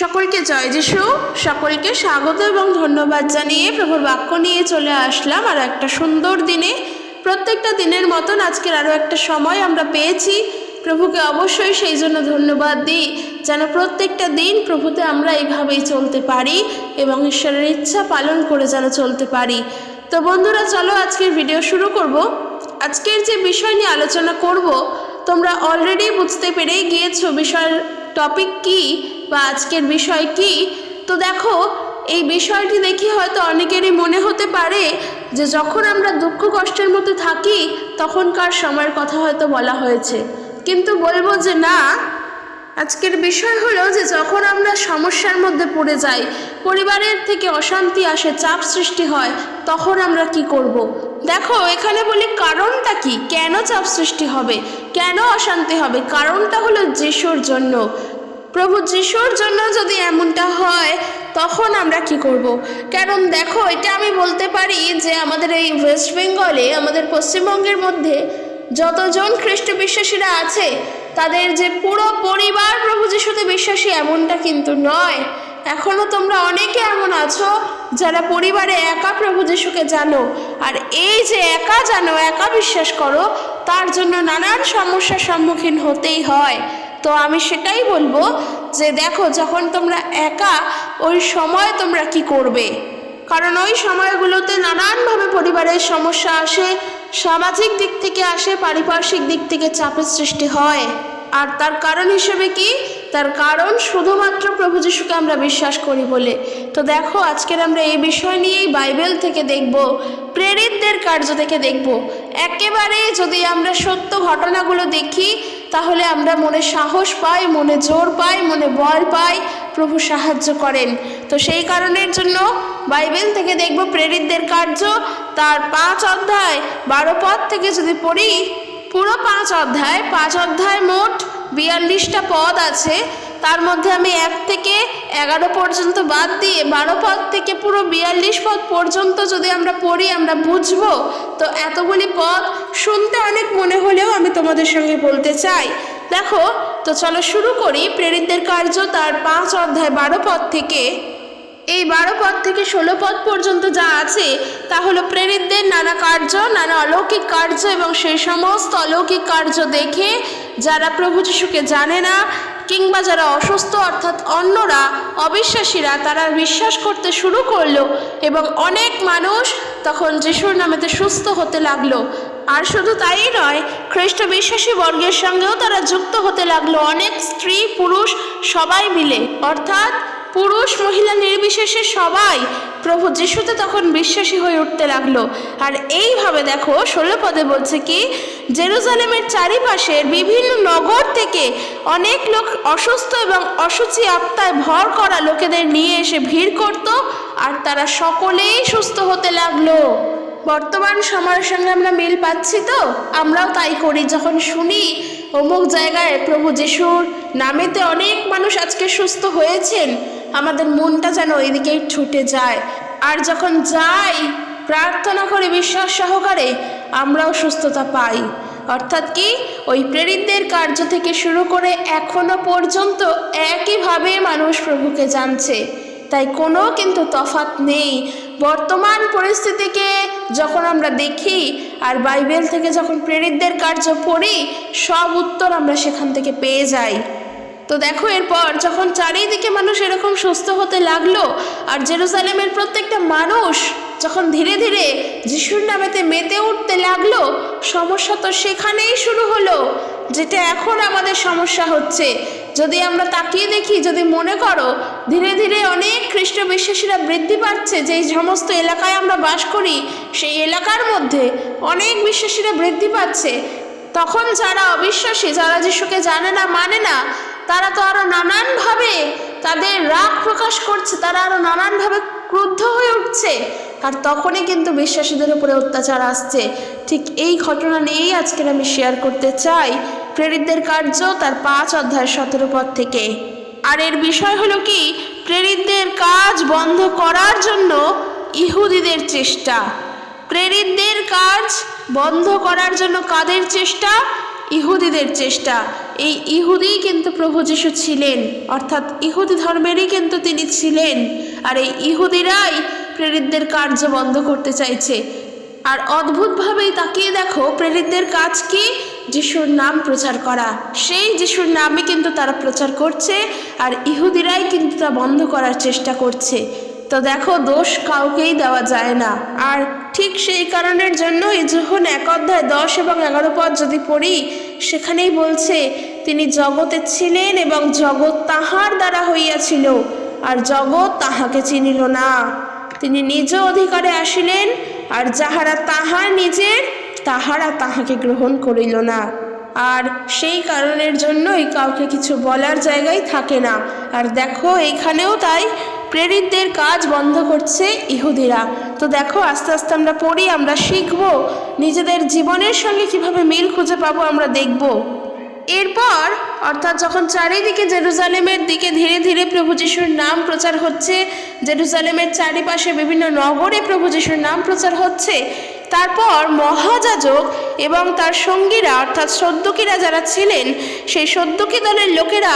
সকলকে জয় যিশু। সকলকে স্বাগত এবং ধন্যবাদ জানিয়ে প্রভুর বাক্য নিয়ে চলে আসলাম। আর একটা সুন্দর দিনে, প্রত্যেকটা দিনের মতন আজকের আরও একটা সময় আমরা পেয়েছি। প্রভুকে অবশ্যই সেই জন্য ধন্যবাদ দিই, যেন প্রত্যেকটা দিন প্রভুতে আমরা এইভাবেই চলতে পারি এবং ঈশ্বরের ইচ্ছা পালন করে যেন চলতে পারি। তো বন্ধুরা, চলো আজকের ভিডিও শুরু করব। আজকের যে বিষয় নিয়ে আলোচনা করব, তোমরা অলরেডি বুঝতে পেরেই গিয়েছো বিষয়ের টপিক কি। বা আজকের বিষয় কি? তো দেখো, এই বিষয়টি দেখি হয়তো অনেকেরই মনে হতে পারে যে যখন আমরা দুঃখ কষ্টের মধ্যে থাকি, তখনকার সময়ের কথা হয়তো বলা হয়েছে। কিন্তু বলব যে না, আজকের বিষয় হলো যে যখন আমরা সমস্যার মধ্যে পড়ে যাই, পরিবারের থেকে অশান্তি আসে, চাপ সৃষ্টি হয়, তখন আমরা কি করব। দেখো, এখানে বলি কারণটা কি? কেন চাপ সৃষ্টি হবে? কেন অশান্তি হবে? কারণটা হলো যিশুর জন্য। প্রভু যিশুর জন্য যদি এমনটা হয়, তখন আমরা কি করব। কারণ দেখো, এটা আমি বলতে পারি যে আমাদের এই ওয়েস্ট বেঙ্গলে, আমাদের পশ্চিমবঙ্গের মধ্যে যতজন খ্রিস্ট বিশ্বাসীরা আছে, তাদের যে পুরো পরিবার প্রভু যিশুতে বিশ্বাসী এমনটা কিন্তু নয়। এখনও তোমরা অনেকে এমন আছো যারা পরিবারে একা প্রভু যিশুকে জানো। আর এই যে একা জানো, একা বিশ্বাস করো, তার জন্য নানান সমস্যার সম্মুখীন হতেই হয়। তো আমি সেটাই বলব যে দেখো, যখন তোমরা একা, ওই সময় তোমরা কি করবে? কারণ ওই সময়গুলোতে নানানভাবে পরিবারের সমস্যা আসে, সামাজিক দিক থেকে আসে, পারিপার্শ্বিক দিক থেকে চাপের সৃষ্টি হয়। আর তার কারণ হিসেবে কি? তার কারণ শুধুমাত্র প্রভু যিশুকে আমরা বিশ্বাস করি বলে। তো দেখো, আজকের আমরা এই বিষয় নিয়েই বাইবেল থেকে দেখব, প্রেরিতদের কার্য থেকে দেখব। একেবারে যদি আমরা সত্য ঘটনাগুলো দেখি তাহলে আমরা মনে সাহস পাই, মনে জোর পাই, মনে বল পাই, প্রভু সাহায্য করেন। তো সেই কারণের জন্য বাইবেল থেকে দেখব প্রেরিতদের কার্য। তার পাঁচ অধ্যায়, বারো পদ থেকে যদি পড়ি, পুরো পাঁচ অধ্যায় পাঁচ অধ্যায় মোট বিয়াল্লিশটা পদ আছে। তার মধ্যে আমি এক থেকে এগারো পর্যন্ত বাদ দিয়ে বারো পদ থেকে পুরো বিয়াল্লিশ পদ পর্যন্ত যদি আমরা পড়ি, আমরা বুঝব। তো এতগুলি পদ শুনতে অনেক মনে হলেও আমি তোমাদের সঙ্গে বলতে চাই। দেখো, তো চলো শুরু করি। প্রেরিতদের কার্য তার পাঁচ অধ্যায় বারো পদ থেকে। এই বারো পদ থেকে ষোলো পদ পর্যন্ত যা আছে, তা হলো প্রেরিতদের নানা কার্য, নানা অলৌকিক কার্য এবং সেই সমস্ত অলৌকিক কার্য দেখে যারা প্রভু যিশুকে জানে না কিংবা যারা অসুস্থ, অর্থাৎ অন্যরা, অবিশ্বাসীরা, তারা বিশ্বাস করতে শুরু করল এবং অনেক মানুষ তখন যিশুর নামেতে সুস্থ হতে লাগল। আর শুধু তাই নয়, খ্রিস্ট বিশ্বাসী বর্গের সঙ্গেও তারা যুক্ত হতে লাগল। অনেক স্ত্রী, পুরুষ সবাই মিলে, অর্থাৎ পুরুষ মহিলা নির্বিশেষে সবাই প্রভু যিশুতে তখন বিশ্বাসী হয়ে উঠতে লাগল। আর এইভাবে দেখো, ষোলো পদে বলছে কি, জেরুজালেমের চারিপাশের বিভিন্ন নগর থেকে অনেক লোক অসুস্থ এবং অসুচি আত্মায় ভর করা লোকেদের নিয়ে এসে ভিড় করত আর তারা সকলেই সুস্থ হতে লাগল। বর্তমান সময়ের সঙ্গে আমরা মিল পাচ্ছি তো? আমরাও তাই করি। যখন শুনি অমুক জায়গায় প্রভু যিশুর নামেতে অনেক মানুষ আজকে সুস্থ হয়েছেন আমাদের মনটা যেন ওইদিকেই ছুটে যায়। আর যখন যাই, প্রার্থনা করে, বিশ্বাস সহকারে আমরাও সুস্থতা পাই। অর্থাৎ কি? ওই প্রেরিতদের কার্য থেকে শুরু করে এখনও পর্যন্ত একইভাবে মানুষ প্রভুকে জানছে। তাই কোনো কিন্তু তফাত নেই। বর্তমান পরিস্থিতিকে যখন আমরা দেখি আর বাইবেল থেকে যখন প্রেরিতদের কার্য পড়ি, সব উত্তর আমরা সেখান থেকে পেয়ে যাই। তো দেখো এরপর যখন চারিদিকে মানুষ এরকম সুস্থ হতে লাগল আর জেরুজালেমের প্রত্যেকটা মানুষ যখন ধীরে ধীরে যিশুর নামেতে মেতে উঠতে লাগল, সমস্যা তো সেখানেই শুরু হলো, যেটা এখন আমাদের সমস্যা হচ্ছে। যদি আমরা তাকিয়ে দেখি, যদি মনে করো, ধীরে ধীরে অনেক খ্রিস্ট বিশ্বাসীরা বৃদ্ধি পাচ্ছে যে সমস্ত এলাকায় আমরা বাস করি, সেই এলাকার মধ্যে অনেক বিশ্বাসীরা বৃদ্ধি পাচ্ছে। তখন যারা অবিশ্বাসী, যারা যিশুকে জানে না মানে না তারা তো আরও নানানভাবে তাদের রাগ প্রকাশ করছে, তারা আরও নানানভাবে ক্রুদ্ধ হয়ে উঠছে। আর তখনই কিন্তু বিশ্বাসীদের উপরে অত্যাচার আসছে। ঠিক এই ঘটনা নিয়েই আজকের আমি শেয়ার করতে চাই প্রেরিতদের কার্য তার পাঁচ অধ্যায় সতেরো পদ থেকে। আর এর বিষয় হলো কি? প্রেরিতদের কাজ বন্ধ করার জন্য ইহুদিদের চেষ্টা। প্রেরিতদের কাজ বন্ধ করার জন্য কাদের চেষ্টা? ইহুদিদের চেষ্টা। এই ইহুদিই কিন্তু প্রভু যিশু ছিলেন, অর্থাৎ ইহুদি ধর্মেরই কিন্তু তিনি ছিলেন। আর এই ইহুদিরাই প্রেরিতদের কার্য বন্ধ করতে চাইছে। আর অদ্ভুতভাবেই তাকিয়ে দেখো, প্রেরিতদের কাজ কি? যিশুর নাম প্রচার করা। সেই যিশুর নামে কিন্তু তারা প্রচার করছে, আর ইহুদিরাই কিন্তু তা বন্ধ করার চেষ্টা করছে। তো দেখো, দোষ কাউকেই দেওয়া যায় না। আর ঠিক সেই কারণের জন্যই যখন এক অধ্যায় দশ এবং এগারো পদ যদি পড়ি সেখানেই বলছে, তিনি জগতে ছিলেন এবং জগৎ তাহার দ্বারা হইয়াছিল, আর জগৎ তাহাকে চিনিল না। তিনি নিজ অধিকারে আসিলেন, আর যাহারা তাহার নিজের, তাহারা তাহাকে গ্রহণ করিল না। আর সেই কারণের জন্যই কাউকে কিছু বলার জায়গায় থাকে না। আর দেখো এখানেও তাই প্রেরিতদের কাজ বন্ধ করছে ইহুদিরা। তো দেখো, আস্তে আস্তে আমরা পড়ি, আমরা শিখব। নিজেদের জীবনের সঙ্গে কীভাবে মিল খুঁজে পাবো আমরা দেখব। এরপর, অর্থাৎ যখন চারিদিকে জেরুজালেমের দিকে ধীরে ধীরে প্রভু যিশুর নাম প্রচার হচ্ছে, জেরুজালেমের চারিপাশে বিভিন্ন নগরে প্রভু যিশুর নাম প্রচার হচ্ছে, তারপর মহাযাজক এবং তার সঙ্গীরা, অর্থাৎ সদ্যকীরা যারা ছিলেন, সেই সদ্যকি দলের লোকেরা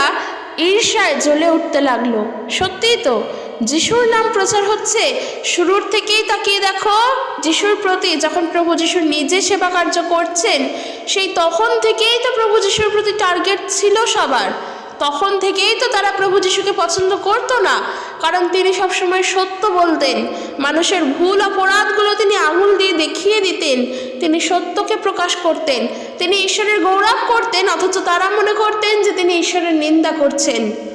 ঈর্ষায় জ্বলে উঠতে লাগল। সত্যিই তো? যিশুর নাম প্রচার হচ্ছে, শুরুর থেকেই তাকিয়ে দেখো, যিশুর প্রতি যখন প্রভু যিশুর নিজে সেবা কার্য করছেন, সেই তখন থেকেই তো প্রভু যিশুর প্রতি টার্গেট ছিল সবার। তখন থেকেই তো তারা প্রভু যিশুকে পছন্দ করতো না, কারণ তিনি সবসময় সত্য বলতেন। মানুষের ভুল, অপরাধগুলো তিনি আঙুল দিয়ে দেখিয়ে দিতেন। তিনি সত্যকে প্রকাশ করতেন। তিনি ঈশ্বরের গৌরব করতেন, অথচ তারা মনে করতেন যে তিনি ঈশ্বরের নিন্দা করছেন।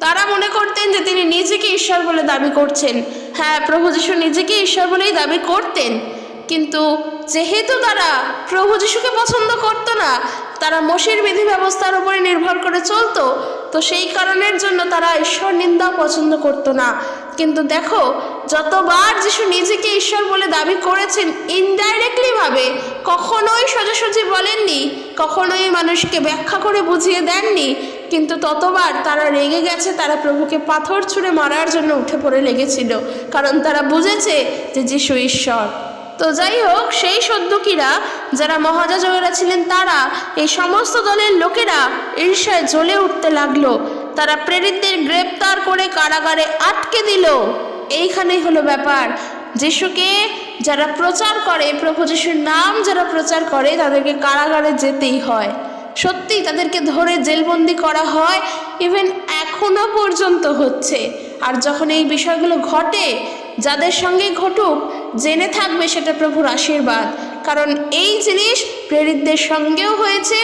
তারা মনে করতেন যে তিনি নিজেকে ঈশ্বর বলে দাবি করছেন। হ্যাঁ প্রভু যিশু নিজেকে ঈশ্বর বলেই দাবি করতেন। কিন্তু যেহেতু তারা প্রভু যিশুকে পছন্দ করতো না, তারা মসির বিধি ব্যবস্থার উপরে নির্ভর করে চলতো, তো সেই কারণের জন্য তারা ঈশ্বর নিন্দা পছন্দ করতো না। কিন্তু দেখো, যতবার যিশু নিজেকে ঈশ্বর বলে দাবি করেছেন ইনডাইরেক্টলিভাবে কখনোই সোজাসুজি বলেননি, কখনোই মানুষকে ব্যাখ্যা করে বুঝিয়ে দেননি কিন্তু ততবার তারা রেগে গেছে, তারা প্রভুকে পাথর ছুঁড়ে মারার জন্য উঠে পড়ে লেগেছিল, কারণ তারা বুঝেছে যে যিশু ঈশ্বর। তো যাই হোক, সেই সদ্যকীরা যারা মহাজাজকেরা ছিলেন, তারা এই সমস্ত দলের লোকেরা ঈর্ষায় জ্বলে উঠতে লাগল। তারা প্রেরিতদের গ্রেপ্তার করে কারাগারে আটকে দিল। এইখানেই হলো ব্যাপার। যিশুকে যারা প্রচার করে, প্রভু যিশুর নাম যারা প্রচার করে, তাদেরকে কারাগারে যেতেই হয়। সত্যি তাদেরকে ধরে জেলবন্দি করা হয় ইভেন এখনও পর্যন্ত হচ্ছে। আর যখন এই বিষয়গুলো ঘটে, যাদের সঙ্গে ঘটুক, জেনে থাকবে সেটা প্রভুর আশীর্বাদ। কারণ এই জিনিস প্রেরিতদের সঙ্গেও হয়েছে,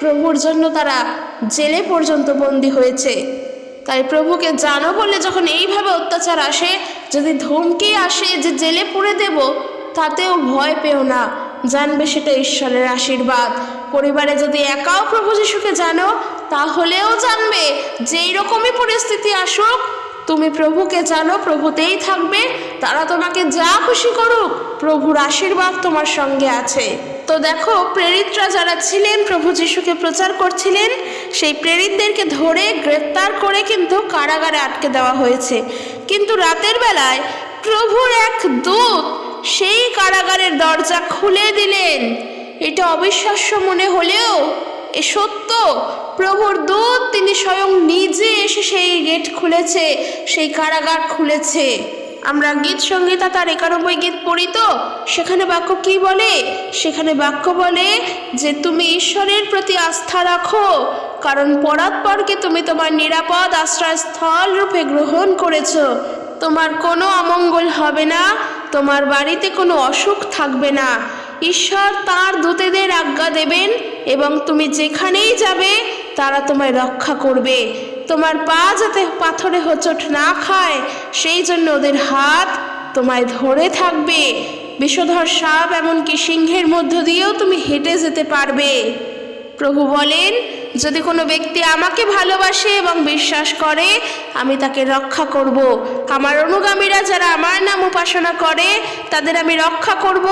প্রভুর জন্য তারা জেলে পর্যন্ত বন্দী হয়েছে। তাই প্রভুকে জানো বলে যখন এইভাবে অত্যাচার আসে, যদি ধমকি আসে যে জেলে পুরে দেব, তাতেও ভয় পেও না। জানবে সেটা ঈশ্বরের আশীর্বাদ। পরিবারে যদি একাও প্রভু যিশুকে জানো, তাহলেও জানবে যে এইরকমই পরিস্থিতি আসুক, তুমি প্রভুকে জানো, প্রভুতেই থাকবে, তারা তোমাকে যা খুশি করুক, প্রভুর আশীর্বাদ তোমার সঙ্গে আছে। তো দেখো, প্রেরিতরা যারা ছিলেন, প্রভু যিশুকে প্রচার করছিলেন, সেই প্রেরিতদেরকে ধরে গ্রেপ্তার করে কিন্তু কারাগারে আটকে দেওয়া হয়েছে। কিন্তু রাতের বেলায় প্রভুর এক দূত সেই কারাগারের দরজা খুলে দিলেন। এটা অবিশ্বাস্য মনে হলেও এ সত্য। প্রভুর দূত তিনি স্বয়ং নিজে এসে সেই গেট খুলেছে, সেই কারাগার খুলেছে। আমরা গীত সঙ্গীতা তার একানব্বই গীত পড়ি তো, সেখানে বাক্য কি বলে? সেখানে বাক্য বলে যে, তুমি ঈশ্বরের প্রতি আস্থা রাখো, কারণ পরাৎপরকে তুমি তোমার নিরাপদ আশ্রয়স্থল রূপে গ্রহণ করেছ। তোমার কোনো অমঙ্গল হবে না তোমার বাড়িতে কোনো অসুখ থাকবে না। ঈশ্বর তার দূতেদের আজ্ঞা দেবেন এবং তুমি যেখানেই যাবে, তারা তোমায় রক্ষা করবে। তোমার পা যাতে পাথরে হোঁচট না খায়, সেই জন্য ওদের হাত তোমায় ধরে থাকবে। বিষধর সাপ এমনকি সিংহের মধ্য দিয়েও তুমি হেঁটে যেতে পারবে। প্রভু বলেন, যদি কোনো ব্যক্তি আমাকে ভালোবাসে এবং বিশ্বাস করে, আমি তাকে রক্ষা করব। আমার অনুগামীরা যারা আমার নাম উপাসনা করে, তাদের আমি রক্ষা করব।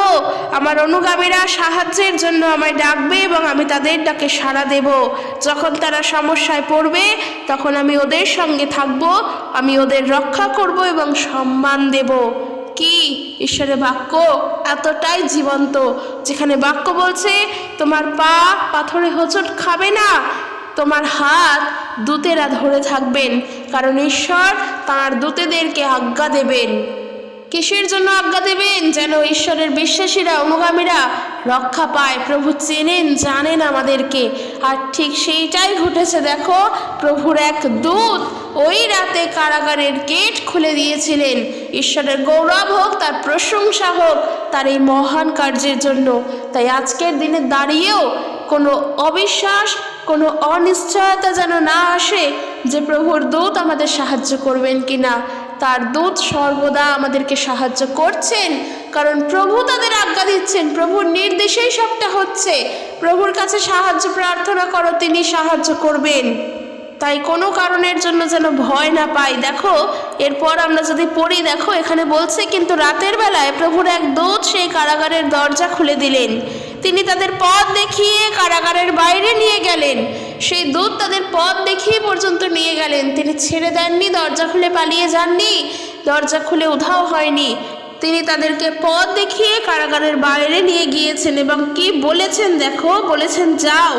আমার অনুগামীরা সাহায্যের জন্য আমায় ডাকবে এবং আমি তাদের ডাকে সাড়া দেব যখন তারা সমস্যায় পড়বে, তখন আমি ওদের সঙ্গে থাকব, আমি ওদের রক্ষা করব এবং সম্মান দেব কি? ঈশ্বরের বাক্য এতটাই জীবন্ত, যেখানে বাক্য বলছে, তোমার পা পাথরে হোঁচট খাবে না, তোমার হাত দূতেরা ধরে থাকবেন, কারণ ঈশ্বর তাঁর দূতেদেরকে আজ্ঞা দেবেন। কিসের জন্য আজ্ঞা দেবেন? যেন ঈশ্বরের বিশ্বাসীরা, অনুগামীরা রক্ষা পায়। প্রভু চেনেন, জানেন আমাদেরকে। আর ঠিক সেইটাই ঘটেছে, দেখো, প্রভুর এক দূত ওই রাতে কারাগারের গেট খুলে দিয়েছিলেন। ঈশ্বরের গৌরব হোক, তার প্রশংসা হোক, তার এই মহান কার্যের জন্য। তাই আজকের দিনে দাঁড়িয়েও কোনো অবিশ্বাস, কোনো অনিশ্চয়তা যেন না আসে যে প্রভুর দূত আমাদের সাহায্য করবেন কিনা। তার দূত সর্বদা আমাদেরকে সাহায্য করছেন, কারণ প্রভু তাদের আজ্ঞা দিচ্ছেন, প্রভুর নির্দেশেই সবটা হচ্ছে। প্রভুর কাছে সাহায্য প্রার্থনা করো, তিনি সাহায্য করবেন। তাই কোনো কারণের জন্য যেন ভয় না পাই। দেখো, এরপর আমরা যদি পড়ি, দেখো, এখানে বলছে, কিন্তু রাতের বেলায় প্রভুর এক দূত সেই কারাগারের দরজা খুলে দিলেন। তিনি তাদের পথ দেখিয়ে কারাগারের বাইরে নিয়ে গেলেন। সেই দূত তাদের পথ দেখিয়ে পর্যন্ত নিয়ে গেলেন। তিনি ছেড়ে দেননি, দরজা খুলে পালিয়ে যাননি, দরজা খুলে উধাও হয়নি। তিনি তাদেরকে পথ দেখিয়ে কারাগারের বাইরে নিয়ে গিয়েছেন এবং কি বলেছেন, দেখো, বলেছেন, যাও।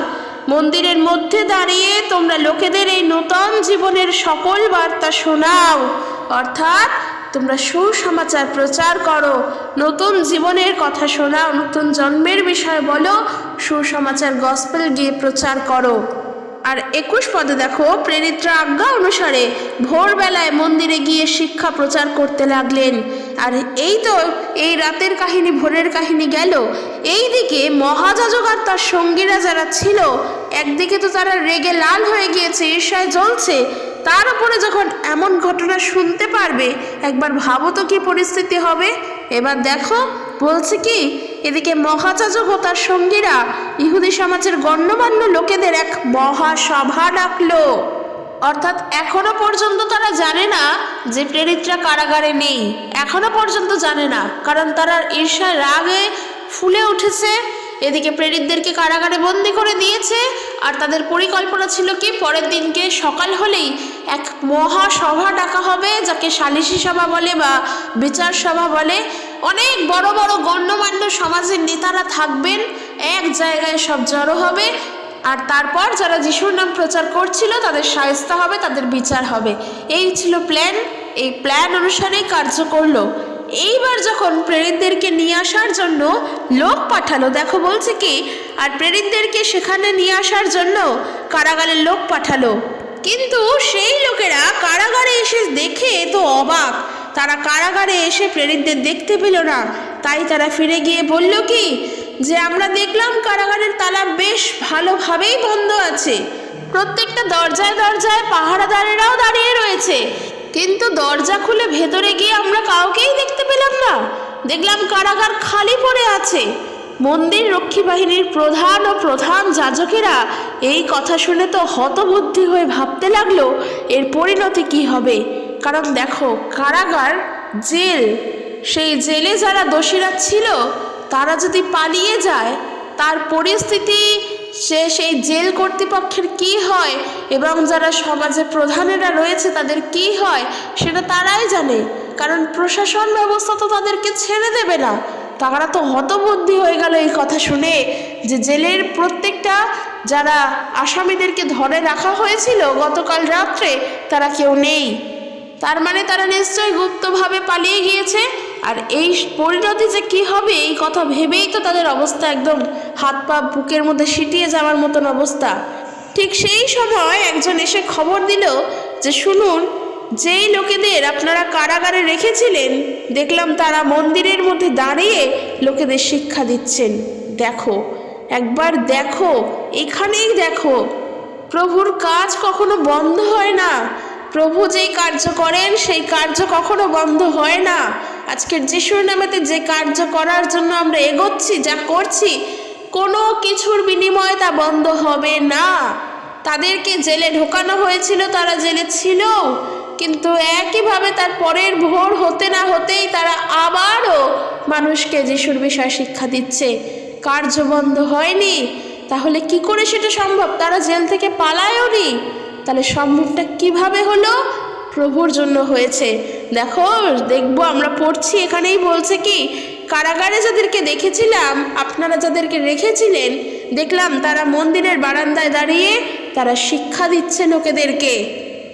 মন্দিরের মধ্যে দাঁড়িয়ে তোমরা লোকেদের এই নূতন জীবনের সকল বার্তা শোনাও। অর্থাৎ তোমরা সুসমাচার প্রচার করো, নতুন জীবনের কথা শোনাও, নতুন জন্মের বিষয়ে বলো, সুসমাচার গসপেল গিয়ে প্রচার করো। আর একুশ পদে দেখো, প্রেরিতরা আজ্ঞা অনুসারে ভোরবেলায় মন্দিরে গিয়ে শিক্ষা প্রচার করতে লাগলেন। আর এই তো, এই রাতের কাহিনী, ভোরের কাহিনী গেল। এই দিকে মহাযাজক আর তার সঙ্গীরা যারা ছিল, একদিকে তো তারা রেগে লাল হয়ে গিয়েছে, ঈর্ষায় জ্বলছে। তার উপরে যখন এমন ঘটনা শুনতে পারবে, একবার ভাবো তো কি পরিস্থিতি হবে। এবার দেখো, বলছে কি, এদিকে মহাযাজক ও তার সঙ্গীরা ইহুদি সমাজের গণ্যমান্য লোকেদের এক মহাসভা ডাকলো। অর্থাৎ এখনও পর্যন্ত তারা জানে না যে প্রেরিতরা কারাগারে নেই। এখনও পর্যন্ত জানে না, কারণ তারা ঈর্ষায় রাগে ফুলে উঠেছে। এদিকে প্রেরিতদেরকে কারাগারে বন্দি করে দিয়েছে, আর তাদের পরিকল্পনা ছিল কি, পরের দিনকে সকাল হলেই এক মহাসভা ডাকা হবে, যাকে সালিশি সভা বলে বা বিচার সভা বলে। অনেক বড় বড় গণ্যমান্য সমাজের নেতারা থাকবেন, এক জায়গায় সব জড়ো হবে। আর তারপর যারা যিশুর নাম প্রচার করছিল, তাদের সায়স্ত হবে, তাদের বিচার হবে। এই ছিল প্ল্যান এই প্ল্যান অনুসারেই কার্য করল। এইবার যখন প্রেরিতদেরকে নিয়ে আসার জন্য লোক পাঠালো, দেখো বলছে কি, আর প্রেরিতদেরকে সেখানে নিয়ে আসার জন্য কারাগারের লোক পাঠালো। কিন্তু সেই লোকেরা কারাগারে এসে দেখে তো অবাক। তারা কারাগারে এসে প্রেরিতদের দেখতে পেল না। তাই তারা ফিরে গিয়ে বলল কি যে আমরা দেখলাম কারাগারের তালা বেশ ভালোভাবেই বন্ধ আছে। প্রত্যেকটা দরজায় দরজায় পাহারাদারেরাও দাঁড়িয়ে রয়েছে। কিন্তু দরজা খুলে ভেতরে গিয়ে আমরা কাউকেই দেখতে পেলাম না। দেখলাম কারাগার খালি পড়ে আছে। মন্দির রক্ষী বাহিনীর প্রধান ও প্রধান যাজকেরা এই কথা শুনে তো হতবুদ্ধি হয়ে ভাবতে লাগল, এর পরিণতি কি হবে? কারণ দেখো, কারাগার জেল। সেই জেলে যারা দোষীরা ছিল তারা যদি পালিয়ে যায়, তার পরিস্থিতি, সে সেই জেল কর্তৃপক্ষের কি হয় এবং যারা সমাজে প্রধানেরা রয়েছে তাদের কি হয়, সেটা তারাই জানে। কারণ প্রশাসন ব্যবস্থা তো তাদেরকে ছেড়ে দেবে না। তারা তো হতবুদ্ধি হয়ে গেল এই কথা শুনে যে জেলের প্রত্যেকটা যারা আসামিদেরকে ধরে রাখা হয়েছিল গতকাল রাত্রে, তারা কেউ নেই। তার মানে তারা নিশ্চয়ই গুপ্তভাবে পালিয়ে গিয়েছে। আর এই পরিণতি যে কি হবে, এই কথা ভেবেই তো তাদের অবস্থা একদম হাত পা বুকের মধ্যে সিটিয়ে যাওয়ার মতন অবস্থা। ঠিক সেই সময় একজন এসে খবর দিল যে, শুনুন, যেই লোকেদের আপনারা কারাগারে রেখেছিলেন, দেখলাম তারা মন্দিরের মধ্যে দাঁড়িয়ে লোকেদের শিক্ষা দিচ্ছেন। দেখো, একবার দেখো, এখানেই দেখো। প্রভুর কাজ কখনো বন্ধ হয় না। প্রভু যেই কার্য করেন, সেই কার্য কখনো বন্ধ হয় না। আজকের যিশুর নামেতে যে কার্য করার জন্য আমরা এগোচ্ছি, যা করছি, কোনো কিছুর বিনিময়ে তা বন্ধ হবে না। তাদেরকে জেলে ঢোকানো হয়েছিল, তারা জেলে ছিল, কিন্তু একইভাবে তার পরের ভোর হতে না হতেই তারা আবারও মানুষকে যিশুর বিষয়ে শিক্ষা দিচ্ছে। কার্য বন্ধ হয়নি, তাহলে কি করে সেটা সম্ভব? তারা জেল থেকে পালায়ও নি তাহলে সম্ভবটা কীভাবে হলো? প্রভুর জন্য হয়েছে। দেখো, দেখব, আমরা পড়ছি। এখানেই বলছে কি, কারাগারে যাদেরকে দেখেছিলাম, আপনারা যাদেরকে রেখেছিলেন, দেখলাম তারা মন্দিরের বারান্দায় দাঁড়িয়ে তারা শিক্ষা দিচ্ছে লোকেদেরকে।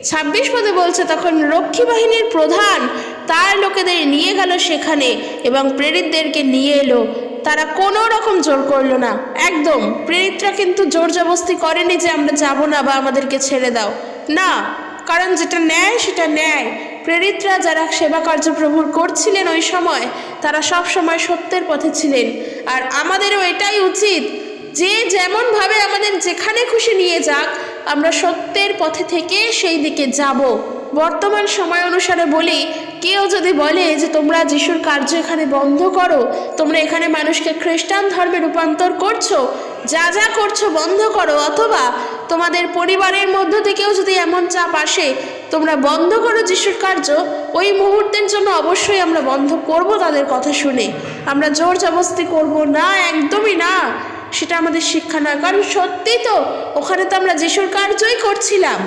ছাব্বিশ পদে বলছে, তখন রক্ষী বাহিনীর প্রধান তার লোকেদের নিয়ে গেল সেখানে এবং প্রেরিতদেরকে নিয়ে এলো। তারা কোনো রকম জোর করল না। একদম, প্রেরিতরা কিন্তু জোর জবস্তি করেনি যে আমরা যাব না বা আমাদেরকে ছেড়ে দাও। না কারণ যেটা নেয় সেটা ন্যায়। প্রেরিতরা যারা সেবা কার্য প্রভুর করছিলেন ওই সময়, তারা সব সময় সত্যের পথে ছিলেন। আর আমাদেরও এটাই উচিত যে যেমনভাবে আমাদের যেখানে খুশি নিয়ে যাক, আমরা সত্যের পথে থেকে সেই দিকে যাব। বর্তমান সময় অনুসারে বলি, কেউ যদি বলে যে তোমরা যিশুর কার্য এখানে বন্ধ করো, তোমরা এখানে মানুষকে খ্রিস্টান ধর্মে রূপান্তর করছ, যা যা করছ বন্ধ করো, অথবা তোমাদের পরিবারের মধ্য থেকেও যদি এমন চাপ আসে, তোমরা বন্ধ করো যিশুর কার্য, ওই মুহূর্তের জন্য অবশ্যই আমরা বন্ধ করব তাদের কথা শুনে। আমরা জোর জবস্তি করব না, একদমই না। সেটা আমাদের শিক্ষা নয়, কারণ সত্যি তো ওখানে তো আমরা যিশুর কার্যই করছিলাম।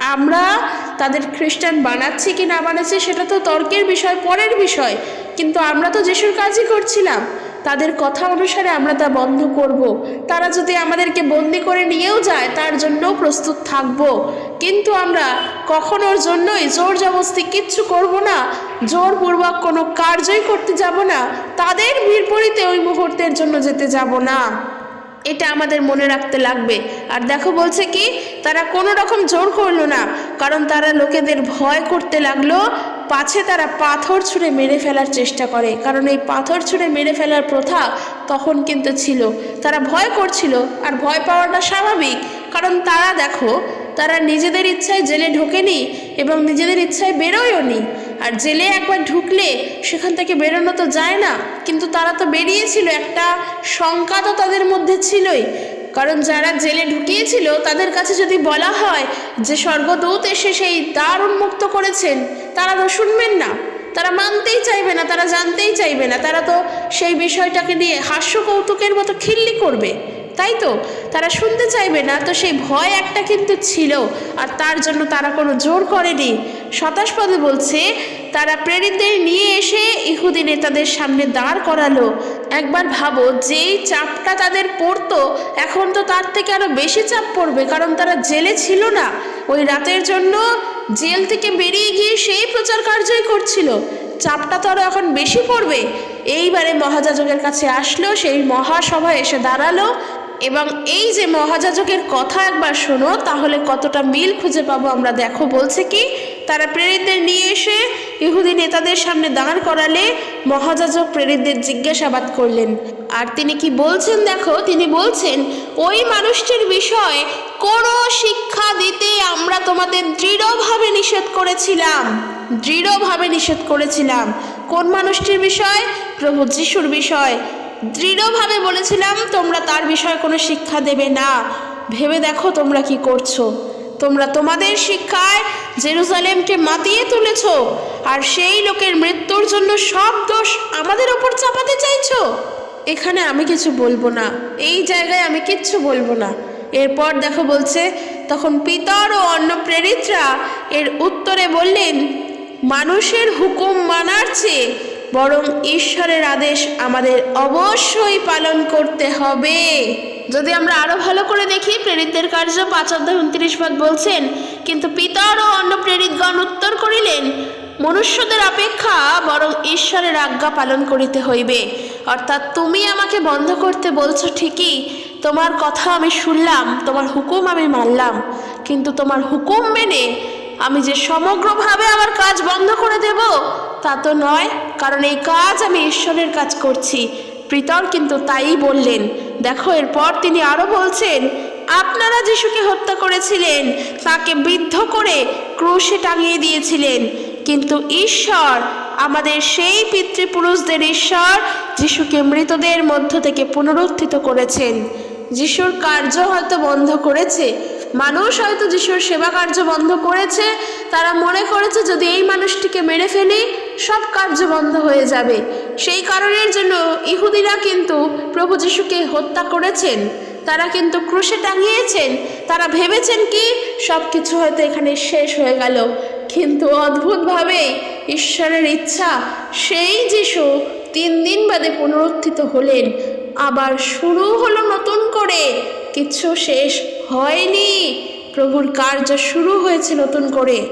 আমরা তাদের খ্রিস্টান বানাচ্ছি কি না বানাচ্ছি সেটা তো তর্কের বিষয়, পরের বিষয়। কিন্তু আমরা তো যিশুর কাজই করছিলাম। তাদের কথা অনুসারে আমরা তা বন্ধ করব। তারা যদি আমাদেরকে বন্দি করে নিয়েও যায়, তার জন্যও প্রস্তুত থাকব। কিন্তু আমরা কখনোর জন্যই জোর জবস্তি কিচ্ছু করব না। জোরপূর্বক কোনো কার্যই করতে যাব না। তাদের বিপরীতে ওই মুহূর্তের জন্য যেতে যাব না। এটা আমাদের মনে রাখতে লাগবে। আর দেখো বলছে কি, তারা কোনো রকম জোর করল না, কারণ তারা লোকেদের ভয় করতে লাগল, পাছে তারা পাথর ছুঁড়ে মেরে ফেলার চেষ্টা করে। কারণ এই পাথর ছুঁড়ে মেরে ফেলার প্রথা তখন কিন্তু ছিল। তারা ভয় করছিল, আর ভয় পাওয়াটা স্বাভাবিক। কারণ তারা দেখো, তারা নিজেদের ইচ্ছায় জেলে ঢোকেনি এবং নিজেদের ইচ্ছায় বেরোয়ও নি আর জেলে একবার ঢুকলে সেখান থেকে বেরোনো তো যায় না। কিন্তু তারা তো বেরিয়েছিল, একটা শঙ্কা তো তাদের মধ্যে ছিলই। কারণ যারা জেলে ঢুকিয়েছিল, তাদের কাছে যদি বলা হয় যে স্বর্গদূত এসে সেই দ্বার উন্মুক্ত করেছেন, তারা তো শুনবেন না। তারা মানতেই চাইবে না, তারা জানতেই চাইবে না। তারা তো সেই বিষয়টাকে নিয়ে হাস্য কৌতুকের মতো খিল্লি করবে। তাই তো? তারা শুনতে চাইবে না। তো সেই ভয় একটা কিন্তু ছিল। আর তার জন্য তারা কোনো জোর করেনি। শতাশ পদে বলছে, তারা প্রেরিতদের নিয়ে এসে ইহুদি নেতাদের সামনে দাঁড় করালো। একবার ভাবো, যেই চাপটা তাদের পড়তো, এখন তো তার থেকে আরও বেশি চাপ পড়বে, কারণ তারা জেলে ছিল না। ওই রাতের জন্য জেল থেকে বেরিয়ে গিয়ে সেই প্রচার কার্যই করছিল। চাপটা তো আরও এখন বেশি পড়বে। এইবারে মহাযাজকের কাছে আসলো, সেই মহাসভায় এসে দাঁড়াল। এবং এই যে মহাযাজকের কথা একবার শোনো, তাহলে কতটা মিল খুঁজে পাবো আমরা দেখো, বলছে কি, তারা প্রেরিতদের নিয়ে এসে ইহুদি নেতাদের সামনে দাঁড় করালে মহাযাজক প্রেরিতদের জিজ্ঞাসাবাদ করলেন। আর তিনি কি বলছেন দেখো, তিনি বলছেন, ওই মানুষটির বিষয়ে কোনো শিক্ষা দিতে আমরা তোমাদের দৃঢ়ভাবে নিষেধ করেছিলাম। দৃঢ়ভাবে নিষেধ করেছিলাম। কোন মানুষটির বিষয়? প্রভু যিশুর বিষয়। দৃঢ়ভাবে বলেছিলাম, তোমরা তার বিষয়ে কোনো শিক্ষা দেবে না। ভেবে দেখো তোমরা কি করছ। তোমরা তোমাদের শিক্ষায় জেরুজালেমকে মাতিয়ে তুলেছ, আর সেই লোকের মৃত্যুর জন্য সব দোষ আমাদের ওপর চাপাতে চাইছো। এখানে আমি কিছু বলব না, এই জায়গায় আমি কিচ্ছু বলব না। এরপর দেখো বলছে, তখন পিতর ও অন্য প্রেরিতরা এর উত্তরে বললেন, মানুষের হুকুম মানার চেয়ে বরং ঈশ্বরের আদেশ আমাদের অবশ্যই পালন করতে হবে। যদি আমরা আরও ভালো করে দেখি, প্রেরিতদের কার্য পাঁচ অধ্যায় উনত্রিশ পদ বলছেন, কিন্তু পিতর ও অন্য প্রেরিতগণ উত্তর করিলেন, মনুষ্যদের অপেক্ষা বরং ঈশ্বরের আজ্ঞা পালন করিতে হইবে। অর্থাৎ তুমি আমাকে বন্ধ করতে বলছো ঠিকই, তোমার কথা আমি শুনলাম, তোমার হুকুম আমি মানলাম। কিন্তু তোমার হুকুম মেনে আমি যে সমগ্রভাবে আমার কাজ বন্ধ করে দেব, তা তো নয় কারণ এই কাজ আমি ঈশ্বরের কাজ করছি। প্রীতর কিন্তু তাই বললেন, দেখো, এরপর তিনি আরও বলছেন, আপনারা যিশুকে হত্যা করেছিলেন, তাকে বিদ্ধ করে ক্রুশে টাঙিয়ে দিয়েছিলেন। কিন্তু ঈশ্বর, আমাদের সেই পিতৃপুরুষদের ঈশ্বর, যিশুকে মৃতদের মধ্য থেকে পুনরুত্থিত করেছেন। যিশুর কার্য হয়তো বন্ধ করেছে, মানুষ হয়তো যিশুর সেবা কার্য বন্ধ করেছে, তারা মনে করেছে যদি এই মানুষটিকে মেরে ফেলি সব কার্য বন্ধ হয়ে যাবে। সেই কারণের জন্য ইহুদিরা কিন্তু প্রভু যিশুকে হত্যা করেছেন। তারা কিন্তু ক্রুশে টাঙিয়েছেন। তারা ভেবেছেন কি সব কিছু হয়তো এখানে শেষ হয়ে গেল। কিন্তু অদ্ভুতভাবে ঈশ্বরের ইচ্ছা, সেই যিশু তিন দিন বাদে পুনরুত্থিত হলেন। আবার শুরু হলো নতুন করে। কিছু শেষ হয়নি। প্রভুর কার্য শুরু হয়েছে নতুন করে।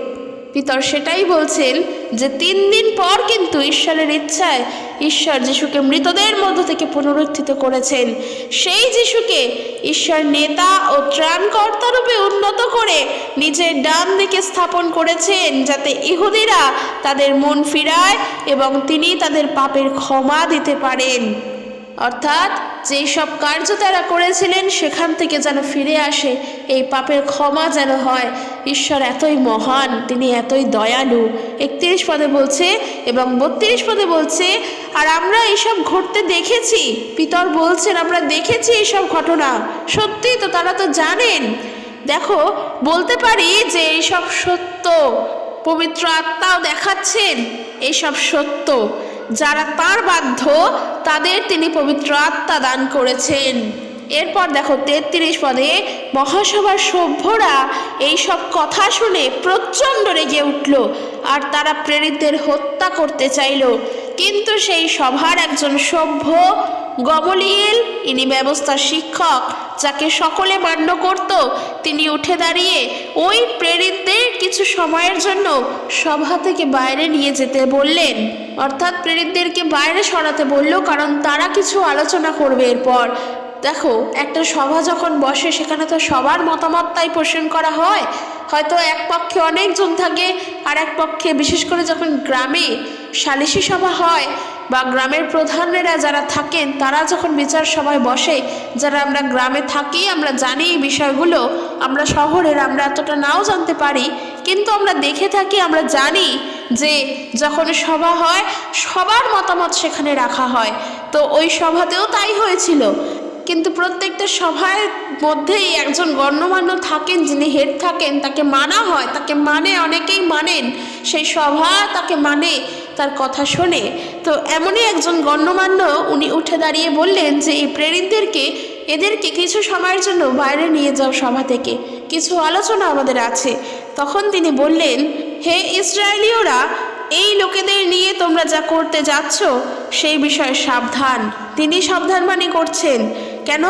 পিতর সেটাই বলছেন যে তিন দিন পর কিন্তু ঈশ্বরের ইচ্ছায় ঈশ্বর যিশুকে মৃতদের মধ্য থেকে পুনরুত্থিত করেছেন। সেই যিশুকে ঈশ্বর নেতা ও ত্রাণকর্তা রূপে উন্নত করে নিজের ডান দিকে স্থাপন করেছেন যাতে ইহুদিরা তাদের মন ফিরায় এবং তিনি তাদের পাপের ক্ষমা দিতে পারেন। অর্থাৎ যেই সব কার্য তারা করেছিলেন, সেখান থেকে যেন ফিরে আসে। এই পাপের ক্ষমা যেন হয়। ঈশ্বর এতই মহান, তিনি এতই দয়ালু। একত্রিশ পদে বলছে এবং বত্রিশ পদে বলছে, আর আমরা এইসব ঘটতে দেখেছি। পিতর বলছেন, আমরা দেখেছি এইসব ঘটনা। সত্যি তো তারা তো জানেন। দেখো, বলতে পারি যে এইসব সত্য, পবিত্র আত্মাও দেখাচ্ছেন। এইসব সত্য, যারা তার বাধ্য তাদের তিনি পবিত্র আত্মা দান করেছেন। এরপর দেখো তেত্রিশ পদে, মহাসভার সভ্যরা এই সব কথা শুনে প্রচণ্ড রেগে উঠল আর তারা প্রেরিতদের হত্যা করতে চাইল। কিন্তু সেই সভার একজন সভ্য গমলিয়েল ইনি ব্যবস্থার শিক্ষক, যাকে সকলে মান্য করত, তিনি উঠে দাঁড়িয়ে ওই প্রেরিতদের কিছু সময়ের জন্য সভা থেকে বাইরে নিয়ে যেতে বললেন। অর্থাৎ প্রেরিতদেরকে বাইরে সরাতে বলল, কারণ তারা কিছু আলোচনা করবে এরপর। দেখো, একটা সভা যখন বসে, সেখানে তো সবার মতামত তাই পোষণ করা হয়। হয়তো এক পক্ষে অনেকজন থাকে, আর এক পক্ষে, বিশেষ করে যখন গ্রামে সালিশি সভা হয় বা গ্রামের প্রধানেরা যারা থাকেন, তারা যখন বিচার সভায় বসে, যারা আমরা গ্রামে থাকি, আমরা জানি এই বিষয়গুলো, আমরা শহরের, আমরা এতটা নাও জানতে পারি, কিন্তু আমরা দেখে থাকি, আমরা জানি যে যখন সভা হয়, সবার মতামত সেখানে রাখা হয়। তো ওই সভাতেও তাই হয়েছিল কিন্তু প্রত্যেকটা সভার মধ্যেই একজন গণ্যমান্য থাকেন, যিনি হেড থাকেন, তাকে মানা হয়, তাকে মানে অনেকেই মানেন। সেই সভা তাকে মানে তার কথা শোনে। তো এমনই একজন গণ্যমান্য উনি উঠে দাঁড়িয়ে বললেন যে, এই প্রেরিতদেরকে, এদেরকে কিছু সময়ের জন্য বাইরে নিয়ে যাও সভা থেকে। কিছু আলোচনা আমাদের আছে। তখন তিনি বললেন, হে ইসরায়েলীয়রা এই লোকেদের নিয়ে তোমরা যা করতে যাচ্ছ, সেই বিষয়ে সাবধান। তিনি সাবধানবাণী করছেন। কেন?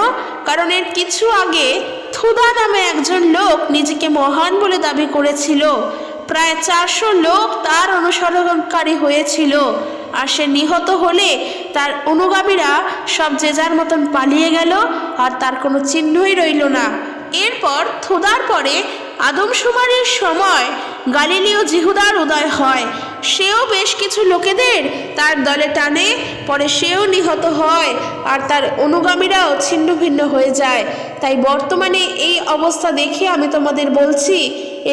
কারণ এর কিছু আগে থুদা নামে একজন লোক নিজেকে মহান বলে দাবি করেছিল। প্রায় চারশো লোক তার অনুসরণকারী হয়েছিল। আর সে নিহত হলে তার অনুগামীরা সব যে যার মতন পালিয়ে গেল, আর তার কোনো চিহ্নই রইল না। এরপর থুদার পরে আদমশুমারির সময় গালিলীয় জিহুদার উদয় হয়। সেও বেশ কিছু লোকেদের তার দলে টানে, পরে সেও নিহত হয় আর তার অনুগামীরাও ছিন্ন ভিন্ন হয়ে যায়। তাই বর্তমানে এই অবস্থা দেখে আমি তোমাদের বলছি,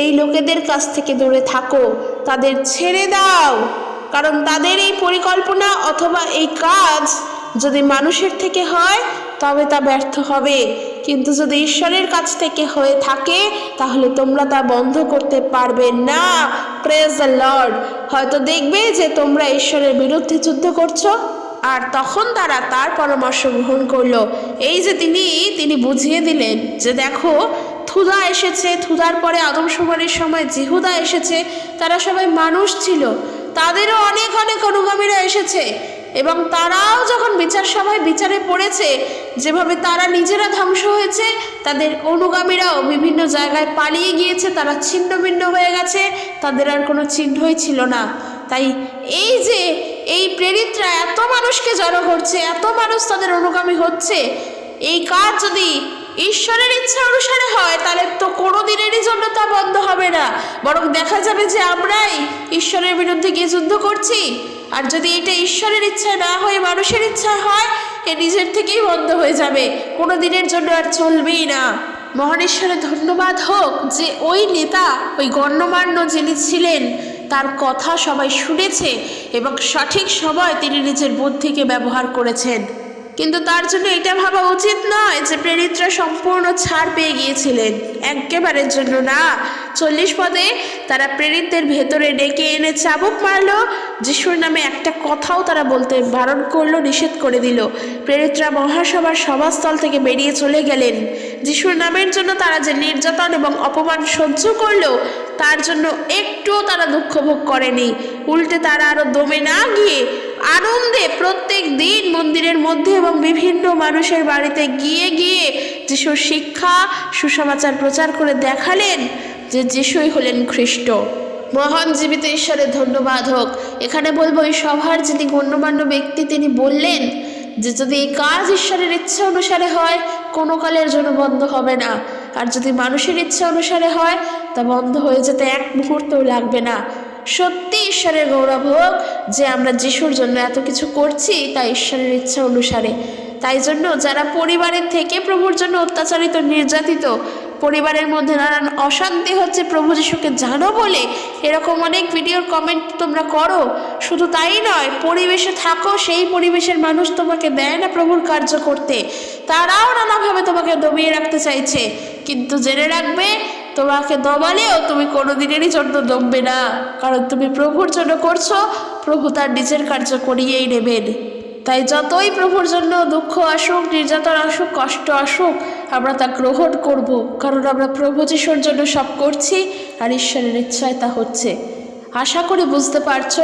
এই লোকেদের কাছ থেকে দূরে থাকো, তাদের ছেড়ে দাও। কারণ তাদের এই পরিকল্পনা অথবা এই কাজ যদি মানুষের থেকে হয়, তবে তা ব্যর্থ হবে। কিন্তু যদি ঈশ্বরের কাছ থেকে হয়ে থাকে, তাহলে তোমরা তা বন্ধ করতে পারবে না। প্রেজ দ্য লর্ড হয়তো দেখবে যে তোমরা ঈশ্বরের বিরুদ্ধে যুদ্ধ করছ। আর তখন তারা তার পরামর্শ গ্রহণ করল। এই যে তিনি তিনি বুঝিয়ে দিলেন যে দেখো, থুদা এসেছে, থুদার পরে আদমশুমারির সময় জিহুদা এসেছে, তারা সবাই মানুষ ছিল। তাদেরও অনেক অনেক অনুগামীরা এসেছে। এবং তারাও যখন বিচার সভায় বিচারে পড়েছে, যেভাবে তারা নিজেরা ধ্বংস হয়েছে, তাদের অনুগামীরাও বিভিন্ন জায়গায় পালিয়ে গিয়েছে, তারা ছিন্ন ভিন্ন হয়ে গেছে, তাদের আর কোনো চিহ্নই ছিল না। তাই এই যে এই প্রেরিতরা এত মানুষকে জড়ো করছে, এত মানুষ তাদের অনুগামী হচ্ছে, এই কাজ যদি ঈশ্বরের ইচ্ছা অনুসারে হয়, তাহলে তো কোনো দিনেরই জন্য তা বন্ধ হবে না। বরং দেখা যাবে যে আমরাই ঈশ্বরের বিরুদ্ধে গিয়ে যুদ্ধ করছি। আর যদি এটা ঈশ্বরের ইচ্ছা না হয়ে মানুষের ইচ্ছা হয়, এ নিজের থেকেই বন্ধ হয়ে যাবে। কোনো দিনের জন্য আর চলবেই না। মহান ঈশ্বরের ধন্যবাদ হোক যে ওই নেতা, ওই গণ্যমান্য যিনি ছিলেন, তার কথা সবাই শুনেছে এবং সঠিক সময় তিনি নিজের বুদ্ধিকে ব্যবহার করেছেন। কিন্তু তার জন্য এটা ভাবা উচিত নয় যে প্রেরিতরা সম্পূর্ণ ছাড় পেয়ে গিয়েছিলেন। একেবারের জন্য না। চল্লিশ পদে তারা প্রেরিতদের ভেতরে ডেকে এনে চাবুক মারলো, যিশুর নামে একটা কথাও তারা বলতে বারণ করল, নিষেধ করে দিল। প্রেরিতরা মহাসভার সভাস্থল থেকে বেরিয়ে চলে গেলেন। যিশুর নামের জন্য তারা যে নির্যাতন এবং অপমান সহ্য করল, তার জন্য একটুও তারা দুঃখ ভোগ করেনি। উল্টে তারা আরও দমে না গিয়ে আনন্দে প্রত্যেক দিন মন্দিরের মধ্যে এবং বিভিন্ন মানুষের বাড়িতে গিয়ে গিয়ে যিশুর শিক্ষা, সুসমাচার প্রচার করে দেখালেন যে যিশুই হলেন খ্রিস্ট। মহান জীবিত ঈশ্বরের ধন্যবাদ হোক। এখানে বলব, এই সভার যিনি গণ্যমান্য ব্যক্তি, তিনি বললেন যে যদি এই কাজ ঈশ্বরের ইচ্ছা অনুসারে হয়, কোনো কালের জন্য বন্ধ হবে না। আর যদি মানুষের ইচ্ছা অনুসারে হয়, তা বন্ধ হয়ে যেতে এক মুহূর্তও লাগবে না। সত্যি ঈশ্বরের গৌরব হোক যে আমরা যিশুর জন্য এত কিছু করছি তা ঈশ্বরের ইচ্ছা অনুসারে। তাই জন্য যারা পরিবারের থেকে প্রভুর জন্য অত্যাচারিত, নির্যাতিত, পরিবারের মধ্যে নানান অশান্তি হচ্ছে প্রভু যিশুকে জানো বলে, এরকম অনেক ভিডিওর কমেন্ট তোমরা করো। শুধু তাই নয়, পরিবেশে থাকো, সেই পরিবেশের মানুষ তোমাকে দেয় না প্রভুর কার্য করতে। তারাও নানাভাবে তোমাকে দমিয়ে রাখতে চাইছে। কিন্তু জেনে রাখবে তোমাকে দমালেও তুমি কোনো দিনেরই জন্য দমবে না। কারণ তুমি প্রভুর জন্য করছ, প্রভু তার নিজের কার্য করিয়েই নেবেন। তাই যতই প্রভুর জন্য দুঃখ আসুক, নির্যাতন আসুক, কষ্ট আসুক, আমরা তা গ্রহণ করব। কারণ আমরা প্রভু যিশুর জন্য সব করছি, আর ঈশ্বরের ইচ্ছায় তা হচ্ছে। আশা করি বুঝতে পারছ।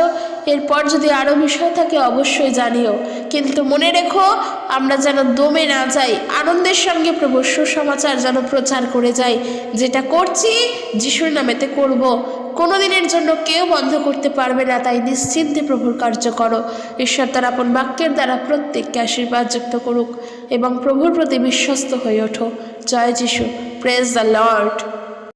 এরপর যদি আরও বিষয় থাকে অবশ্যই জানিও। কিন্তু মনে রেখো, আমরা যেন দমে না যাই, আনন্দের সঙ্গে প্রভুর সুসমাচার যেন প্রচার করে যাই। যেটা করছি, যিশুর নামেতে করব। কোনো দিনের জন্য কেউ বন্ধ করতে পারবে না, তাই নিশ্চিন্তে প্রভুর কার্য করো। ঈশ্বর তার আপন বাক্যের দ্বারা প্রত্যেককে আশীর্বাদ যুক্ত করুক এবং প্রভুর প্রতি বিশ্বস্ত হয়ে ওঠো। জয় যিশু। Praise the Lord